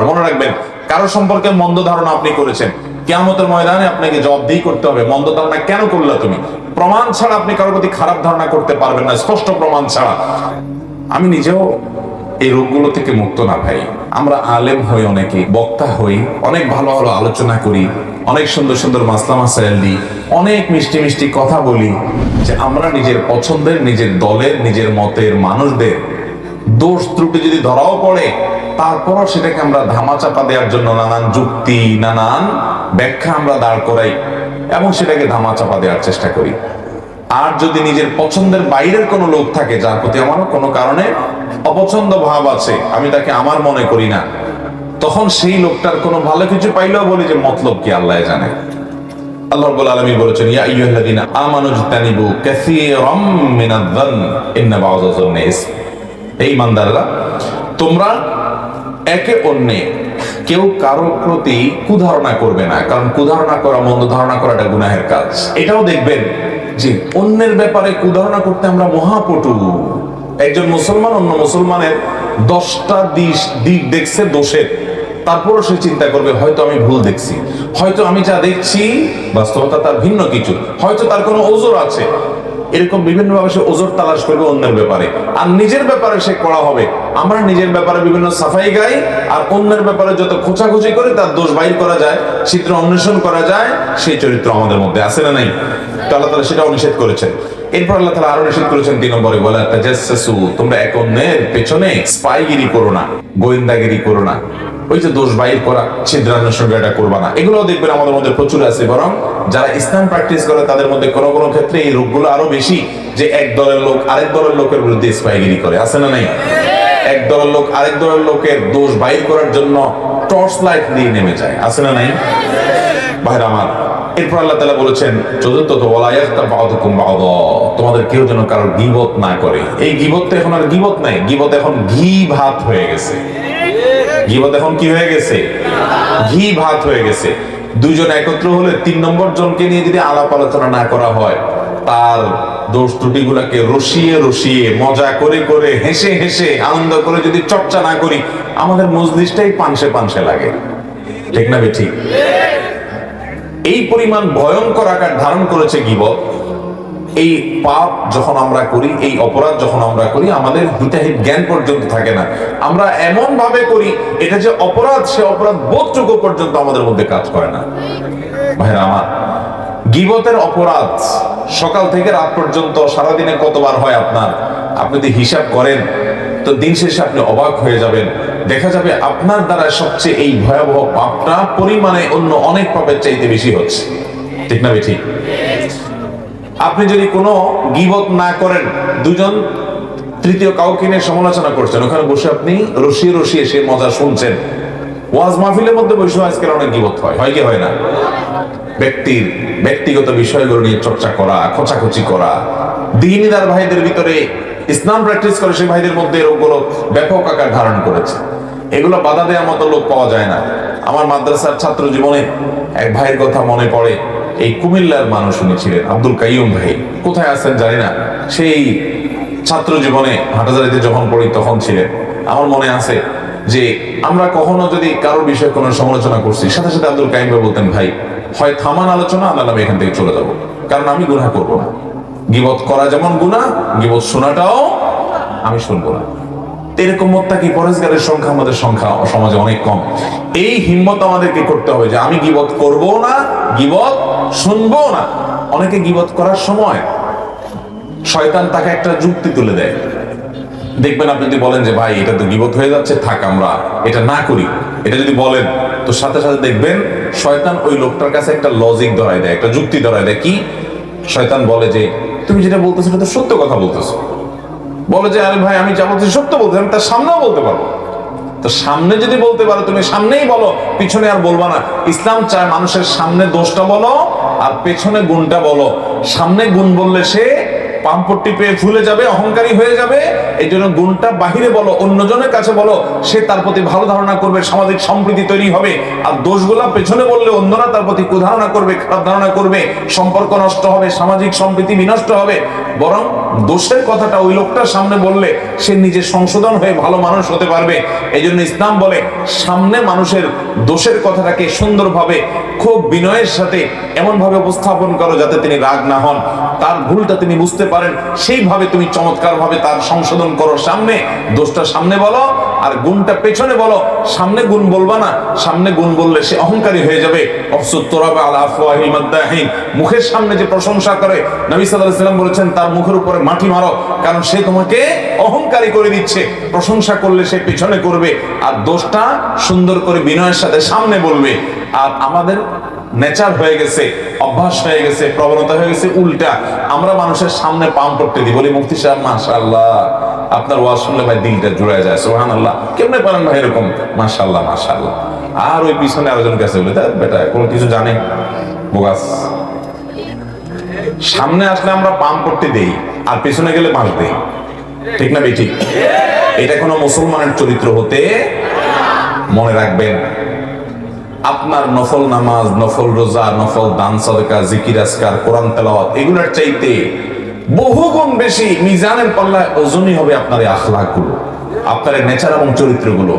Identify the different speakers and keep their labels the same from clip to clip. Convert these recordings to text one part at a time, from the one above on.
Speaker 1: মনে রাখবেন, কারও সম্পর্কে মন্দ ধারণা আপনি করেছেন, কেয়ামতের ময়দানে আপনাকে জবাবদিহি করতে হবে, মন্দ ধারণা কেন করলে তুমি? প্রমাণ ছাড়া আপনি কারোর প্রতি খারাপ ধারণা করতে পারবেন না, স্পষ্ট প্রমাণ ছাড়া। আমি নিজেও এই রোগগুলো থেকে মুক্ত না, ভাই। আমরা আলেম হই অনেকে, বক্তা হই, অনেক ভালো ভালো আলোচনা করি, অনেক সুন্দর সুন্দর মাসলা মাসাইল দিই, অনেক মিষ্টি মিষ্টি কথা বলি, যে আমরা নিজের পছন্দের, নিজের দলের, নিজের মতের মানুষদের দোষ ত্রুটি যদি ধরাও পড়ে, তারপরও সেটাকে আমরা ধামাচাপা দেওয়ার জন্য নানান যুক্তি, নানান ব্যাখ্যা আমরা দাঁড় করাই এবং সেটাকে ধামাচাপা দেওয়ার চেষ্টা করি। আর যদি নিজের পছন্দের বাইরের কোনো লোক থাকে, যার প্রতি আমার কোনো কারণে অপছন্দ ভাব আছে, আমি তাকে আমার মনে করি না, তখন সেই লোকটার কোনো ভালো কিছু পাইলেও বলি যে, মতলব কি আল্লাহ জানে? আল্লাহ রাব্বুল বলেছেন এই ইমানদাররা, তোমরা একে অন্যে কেউ কারোর প্রতি কুধারণা করবে না, কারণ কুধারণা করা, মন্দ ধারণা করাটা গুনাহের কাজ। এটাও দেখবেন যে অন্যের ব্যাপারে কুধারণা করতে আমরা মহাপটু। একজন মুসলমান অন্য মুসলমানের দশটা দিক দিক দেখছে দোষের। তারপরও সে চিন্তা করবে, হয়তো আমি ভুল দেখছি। হয়তো আমি যা দেখছি, বাস্তবতা তার ভিন্ন কিছু। হয়তো তার কোনো ওজোর আছে। এরকম বিভিন্ন ভাবে সে ওজোর তালাশ করবে অন্যের ব্যাপারে। আর নিজের ব্যাপারে সে করা হবে। আমরা নিজের ব্যাপারে বিভিন্ন সাফাই গাই, আর অন্যের ব্যাপারে যত খোঁচাখুচি করে, তার দোষ বাইর করা যায়, চিত্র অন্বেষণ করা যায়, সেই চরিত্র আমাদের মধ্যে আছে না নাই? তাহলে তারা সেটা নিষেধ করেছেন। এরপর আল্লাহ তালা আরও নিষেধ করেছেন তিন নম্বরে বলে তোমরা এক অন্যের পেছনে স্পাইগিরি করো না, গোয়েন্দাগিরি করো না। ওই যে দোষ করা, ছিদ্রান্বেষণ এটা করবা না। এগুলো দেখবেন আমাদের মধ্যে প্রচুর আছে, বরং যারা ইসলাম প্র্যাকটিস করে তাদের মধ্যে কোনো কোনো ক্ষেত্রে এই রোগগুলো আরও বেশি যে এক দলের লোক আরেক দলের লোকের বিরুদ্ধে স্পাইগিরি করে। আছে না নাই? এক দলের লোক আরেক দলের লোকের দোষ বাইর করার জন্য টর্চ লাইট দিয়ে নেমে যায়। আছে না নাই? ভাইরা আমার এরপর আল্লাহ তাআলা বলেছেন বা'দা তোমাদের কেউ যেন কারোর গীবত না করে। এই গীবত তো এখন আর গীবত নাই, গীবত এখন ঘি ভাত হয়ে গেছে। গীবত এখন কি হয়ে গেছে? ঘি ভাত হয়ে গেছে। দুইজন একত্র হলে তিন নম্বর জনকে নিয়ে যদি আলাপ আলোচনা না করা হয়, তার দোষ ত্রুটিগুলোকে রসিয়ে রসিয়ে, মজা করে করে, হেসে হেসে, আনন্দ করে যদি চর্চা না করি, আমাদের মজলিসটাই পানসে পানসে লাগে। ঠিক না ঠিক? এই পরিমাণ ভয়ঙ্কর আকার ধারণ করেছে গিবত। এই পাপ যখন আমরা করি, এই অপরাধ যখন আমরা করি, আমাদের হিতাহিত জ্ঞান পর্যন্ত থাকে না। আমরা এমন ভাবে করি, এটা যে অপরাধ, সে অপরাধ বোধযোগ্য পর্যন্ত আমাদের মধ্যে কাজ করে না। ভাইরা আমার, গিবতের অপরাধ সকাল থেকে রাত পর্যন্ত, সারাদিনে কতবার হয় আপনার? আপনি যদি হিসাব করেন, তো দিন শেষে আপনি অবাক হয়ে যাবেন। দেখা যাবে আপনার দ্বারা সবচেয়ে এই ভয়াবহ পাপটা পরিমাণে অন্য অনেক পাপের চাইতে বেশি হচ্ছে। ঠিক না ঠিক আপনি যদি কোনো গিবত না করেন, দুজন তৃতীয় কাউকে নিয়ে সমালোচনা করছেন, ওখানে বসে আপনি রসিয়ে রসিয়ে সে মজা শুনছেন। ওয়াজ মাহফিলের মধ্যে বসে আজকাল অনেক গিবত হয় হয় কি হয় না? ব্যক্তির ব্যক্তিগত বিষয়গুলো নিয়ে চর্চা করা, খোঁচাখুচি করা, দিনীদার ভাইদের ভিতরে ইসলাম প্র্যাকটিস করে সেই ভাইদের মধ্যে এরকমগুলো ব্যাপক আকার ধারণ করেছে। এগুলো বাধা দেওয়ার মতো লোক পাওয়া যায় না। আমার মাদ্রাসার ছাত্র জীবনে এক ভাইয়ের কথা মনে পড়ে, এই কুমিল্লার মানুষ উনি ছিলেন, আব্দুল কাইয়ুম ভাই। কোথায় আছেন জানি না। সেই ছাত্র জীবনে হাটাজারিতে যখন পড়ি তখন ছিলেন। আমার মনে আছে যে আমরা কখনো যদি কারোর বিষয়ে কোনো সমালোচনা করছি, সাথে সাথে আব্দুল কাইম ভাই বলতেন, ভাই, হয় থামান আলোচনা আল্লাহ এখান থেকে চলে যাব। কারণ আমি গুনাহ করব না। গিবত করা যেমন গুনাহ, গিবত শোনাটাও আমি শুনব না। এরকম মোত্তাকি পরেশগারের সংখ্যা আমাদের সংখ্যা সমাজে অনেক কম। এই হিম্মত আমাদেরকে করতে হবে যে আমি গিবত করব না, গিবত শুনব না। অনেকে গিবত করার সময় শয়তান তাকে একটা যুক্তি তুলে দেয়। দেখবেন আপনি যদি বলেন যে, ভাই, এটা তো গিবত হয়ে যাচ্ছে, থাক আমরা এটা না করি। এটা যদি বলেন, তো সাথে সাথে দেখবেন শয়তান ওই লোকটার কাছে একটা লজিক ধরায় দেয়, একটা যুক্তি ধরায় দেয়। কি? শয়তান বলে যে তুমি যেটা বলতেছো সেটা তো সত্য কথা বলতেছো। বলো যে, আরে ভাই, আমি যা বলতেছি সত্য বলতে আমি তার সামনেও বলতে পারব। তো সামনে যদি বলতে পারো, তুমি সামনেই বলো, পিছনে আর বলবা না। ইসলাম চায় মানুষের সামনে দোষটা বলো, আর পেছনে গুণটা বলো। সামনে গুণ বললে সে পাম্পট্টি পেয়ে ফুলে যাবে, অহংকারী হয়ে যাবে। এই জন্য গুণটা বাহিরে বলো, অন্যজনের কাছে বলো, সে তার প্রতি ভালো ধারণা করবে, সামাজিক সম্প্রীতি তৈরি হবে। আর দোষগুলা পেছনে বললে অন্যরা তার প্রতি কুধারণা করবে, খারাপ ধারণা করবে, সম্পর্ক নষ্ট হবে, সামাজিক সম্প্রীতি বিনষ্ট হবে। বরং দোষের কথাটা ওই লোকটার সামনে বললে সে নিজে সংশোধন হয়ে ভালো মানুষ হতে পারবে। এই জন্য ইসলাম বলে, সামনে মানুষের দোষের কথাটাকে সুন্দরভাবে, খুব বিনয়ের সাথে এমনভাবে উপস্থাপন করো যাতে তিনি রাগ না হন। তার ভুলটা তিনি বুঝতে পারেন, সেইভাবে তুমি চমৎকার ভাবে তার সংশোধন করো। সামনে দোষটা সামনে বলো, আর গুণটা পেছনে বলো। সামনে গুণ বলবা না, সামনে গুণ বললে সে অহংকারী হয়ে যাবে। মুখের সামনে যে প্রশংসা করে, নবী সাল্লাল্লাহু বলেছেন, তার মুখের উপরে মাটি মারো, কারণ সে তোমাকে অহংকারী করে দিচ্ছে। প্রশংসা করলে সে পিছনে করবে, আর দোষটা সুন্দর করে বিনয়ের সাথে সামনে বলবে। আর আমাদের নেচার হয়ে গেছে, অভ্যাস হয়ে গেছে, প্রবণতা হয়ে গেছে, উল্টা। আমরা মানুষের সামনে পাম করতে দিই বলি মুফতি সাহেব, মাশাআল্লাহ, আপনার ওয়াজ শুনলে ভাই দিলটা জুড়ে যায়, সুবহানাল্লাহ। কেমনে পারেন ভাই এরকম? মাশাআল্লাহ মাশাআল্লাহ। আর ওই পিছনে আরেকজন কাছে বলে, তা বেটা, কোনো কিছু জানে? বোগাস। সামনে আসলে আমরা পাম করতে দেই, আর পেছনে গেলে মাস দেই। ঠিক না, বেঠিক? এটা কোনো মুসলমানের চরিত্র হতে মনে রাখবেন। আপনার নফল নামাজ, নফল রোজা, নফল দান সদকা, জিকির আসকার কোরআন তেলাওয়াত, এগুলোর চাইতে বহু গুণ বেশি মিজানের পাল্লায় ওজনই হবে আপনার এই আখলাকগুলো, আপনার নেচার এবং চরিত্রগুলো।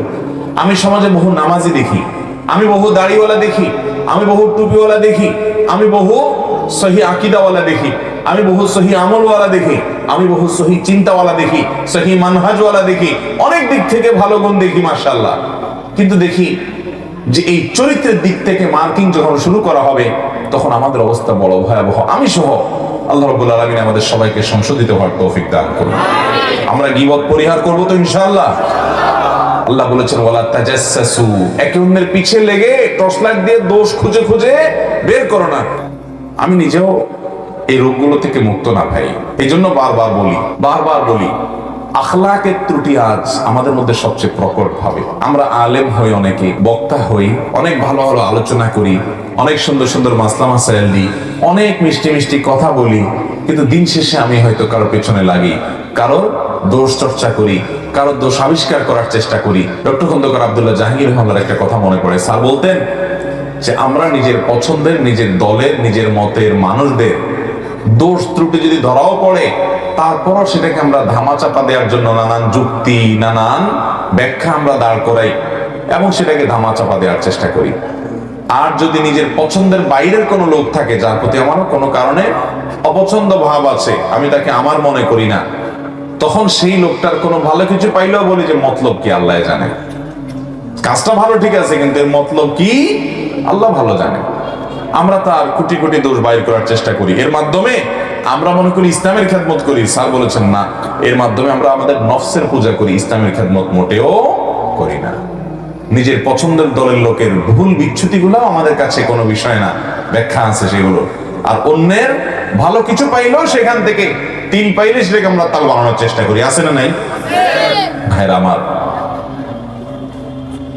Speaker 1: আমি সমাজে বহু নামাজি দেখি, আমি বহু দাড়িওয়ালা দেখি, আমি বহু টুপিওয়ালা দেখি, আমি বহু সহি আকিদাওয়ালা দেখি, আমি বহু সহি আমলওয়ালা দেখি, আমি বহু সহি চিন্তাওয়ালা দেখি, সহি মানহাজওয়ালা দেখি, অনেক দিক থেকে ভালো গুণ দেখি মার্শাল্লাহ কিন্তু দেখি যে এই চরিত্রের দিক থেকে মার্কিং যখন শুরু করা হবে, তখন আমাদের অবস্থা বড় ভয়াবহ। আমি সহ আল্লাহ রব্বুল আলমিন আমাদের সবাইকে সংশোধিত হওয়ার তৌফিক দান করুন। আমরা গিবত পরিহার করব তো ইনশাআল্লাহ। আল্লাহ বলেছেন, ওয়ালা তাজাসসু একে অন্যের পিছে লেগে টর্চ দিয়ে দোষ খুঁজে খুঁজে বের করো না। আমি নিজেও এই রোগগুলো থেকে মুক্ত না ভাই। এই জন্য বারবার বলি বারবার বলি আখলাকের ত্রুটি আজ আমাদের মধ্যে সবচেয়ে প্রকট ভাবে। আমরা আলেম হই অনেকে, বক্তা হই, অনেক ভালো ভালো আলোচনা করি, অনেক সুন্দর সুন্দর মাসলা মাসাইল দিই, অনেক মিষ্টি মিষ্টি কথা বলি, কিন্তু দিন শেষে আমি হয়তো কারোর পেছনে লাগি, কারোর দোষ চর্চা করি, কারোর দোষ আবিষ্কার করার চেষ্টা করি। ডক্টর খন্দকার আবদুল্লাহ জাহাঙ্গীর রহমানের একটা কথা মনে পড়ে। স্যার বলতেন যে, আমরা নিজের পছন্দের, নিজের দলের, নিজের মতের মানুষদের দোষ ত্রুটি যদি ধরাও পড়ে তারপরও সেটাকে আমরা ধামাচাপা দেওয়ার জন্য নানান যুক্তি, নানান ব্যাখ্যা আমরা দাঁড় করাই এবং সেটাকে ধামাচাপা দেওয়ার চেষ্টা করি। আর যদি নিজের পছন্দের বাইরের কোনো লোক থাকে যার প্রতি আমার কোনো কারণে অপছন্দ ভাব আছে, আমি তাকে আমার মনে করি না, তখন সেই লোকটার কোনো ভালো কিছু পাইলেও বলি যে মতলব কি আল্লাহ জানে। কাজটা ভালো ঠিক আছে, কিন্তু এর মতলব কি আল্লাহ ভালো জানে। আমরা তার কোটি কোটি দোষ বাইর করার চেষ্টা করি। এর মাধ্যমে আমরা মনে করি ইসলামের খেদমত করি। স্যার বলেছেন, না, এর মাধ্যমে আমরা আমাদের নফসের পূজা করি, ইসলামের খেদমত মোটেও করি না। নিজের পছন্দের দলের লোকের ভুল বিচ্ছুতিগুলো আমাদের কাছে কোনো বিষয় না। ব্যাখ্যা আছে সেগুলো। আর অন্যের ভালো কিছু পাইলেও সেখান থেকে তিন পাইলে সেটাকে আমরা তাল বানানোর চেষ্টা করি। আছে না নাই? ভাইরা আমার,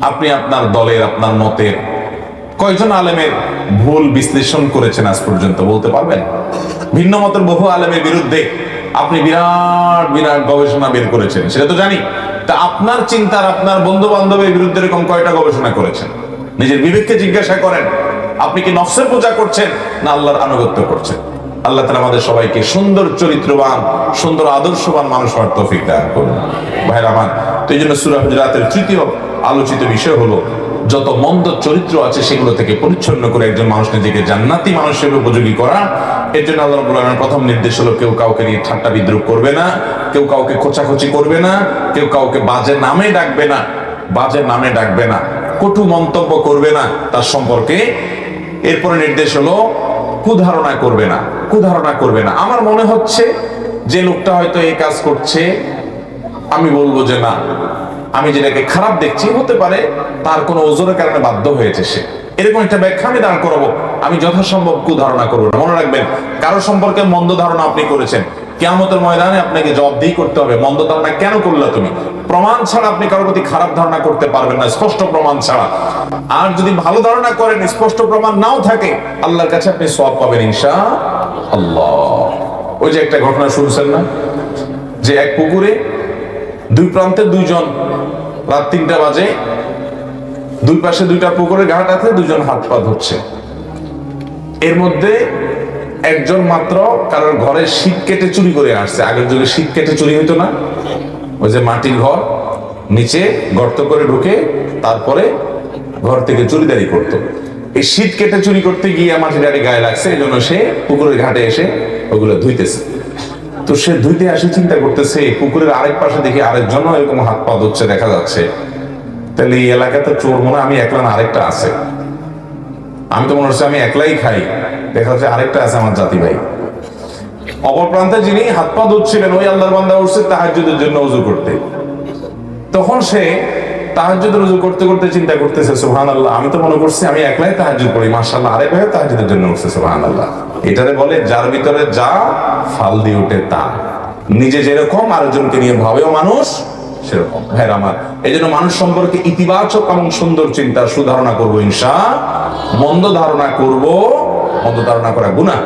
Speaker 1: আপনি আপনার দলের, আপনার মতের কয়জন আলেমের ভুল বিশ্লেষণ করেছেন আজ পর্যন্ত, বলতে পারবেন? ভিন্ন মতের বহু আলেমের বিরুদ্ধে আপনি বিরাট বিরাট গবেষণা বের করেছেন, সেটা তো জানি। তা আপনার চিন্তার, আপনার বন্ধু বান্ধবের বিরুদ্ধে এরকম কয়টা গবেষণা করেছেন? নিজের বিবেককে জিজ্ঞাসা করেন, আপনি কি নফসের পূজা করছেন না আল্লাহর আনুগত্য করছেন? আল্লাহ তালা আমাদের সবাইকে সুন্দর চরিত্রবান, সুন্দর আদর্শবান মানুষ হওয়ার তৌফিক দান করুন। ভাইরা আমার, তো এই জন্য সুরা হুজরাতের তৃতীয় আলোচিত বিষয় হলো যত মন্দ চরিত্র আছে সেগুলো থেকে পরিচ্ছন্ন করে একজন মানুষ নিজেকে জান্নাতি হিসেবে উপযোগী করা, এর জন্য আল্লাহ প্রথম নির্দেশ হলো কেউ কাউকে নিয়ে ঠাট্টা বিদ্রুপ করবে না, কেউ কাউকে খোঁচাখুচি করবে না, কেউ কাউকে বাজে নামে ডাকবে না, বাজে নামে ডাকবে না, কটু মন্তব্য করবে না তার সম্পর্কে। এরপরে নির্দেশ হলো কুধারণা করবে না, কুধারণা করবে না। আমার মনে হচ্ছে যে লোকটা হয়তো এই কাজ করছে, আমি বলব যে না। আমি যেটাকে খারাপ দেখছি, হতে পারে তার কোনো ওজনের কারণে বাধ্য হয়েছে সে। এরকম একটা ব্যাখ্যা আমি দাঁড় করাবো। আমি যথাসম্ভব কুধারণা করব মনে রাখবেন, কারও সম্পর্কে মন্দ ধারণা আপনি করেছেন। কেয়ামতের ময়দানে আপনাকে জবাবদিহি করতে হবে, মন্দ ধারণা কেন করলে তুমি? প্রমাণ ছাড়া আপনি কারোর প্রতি খারাপ ধারণা করতে পারবেন না, স্পষ্ট প্রমাণ ছাড়া। আর যদি ভালো ধারণা করেন, স্পষ্ট প্রমাণ নাও থাকে, আল্লাহর কাছে আপনি সব পাবেন ইনশা আল্লাহ ওই যে একটা ঘটনা শুনছেন না? যে এক পুকুরে দুই প্রান্তে দুইজন রাত তিনটা বাজে। দুই পাশে দুইটা পুকুরের ঘাট আছে, দুজন হাত পা ধরছে। এর মধ্যে একজন মাত্র কারোর ঘরে শীত কেটে চুরি করে আসছে। আগের যুগে শীত কেটে চুরি হইতো না। ওই যে মাটির ঘর, নিচে গর্ত করে ঢুকে তারপরে ঘর থেকে চুরিদারি করতো। এই শীত কেটে চুরি করতে গিয়ে মাটির গাড়ি গায়ে লাগছে এই জন্য সে পুকুরের ঘাটে এসে ওগুলো ধুইতেছে। তো সে ধুইতে আসে চিন্তা করতেছে, পুকুরের আরেক পাশে দেখি আরেকজন এরকম হাত পা ধরছে, দেখা যাচ্ছে। তাহলে এই এলাকাতে চোর মনে আমি একলা না, আরেকটা আছে। আমি তো মনে হচ্ছে আমি একলাই খাই, দেখা যাচ্ছে আরেকটা আছে আমার জাতি ভাই। অপর প্রান্তে যিনি হাত পা ধুচ্ছিলেন ওই আল্লাহর বান্দা উঠছে তাহার জন্য উজু করতে। তখন সে তাহাজ্জুদের উজু করতে করতে চিন্তা করতেছে সুবহান আল্লাহ আমি তো মনে করছি আমি একলাই তাহাজ্জুদ করি মাশাআল্লাহ। আরেক ভাই তাহাজ্জুদের জন্য উঠছে সুবহান আল্লাহ এটারে বলে, যার ভিতরে যা, ফাল দিয়ে ওঠে তা। নিজে যেরকম, আরেকজনকে নিয়ে ভাবেও মানুষ সেরকম। হ্যাঁ আমার এই জন্য মানুষ সম্পর্কে ইতিবাচক এবং সুন্দর চিন্তা সুধারণা করব, ইনশা, মন্দ ধারণা করব, মন্দ ধারণা করা গুণা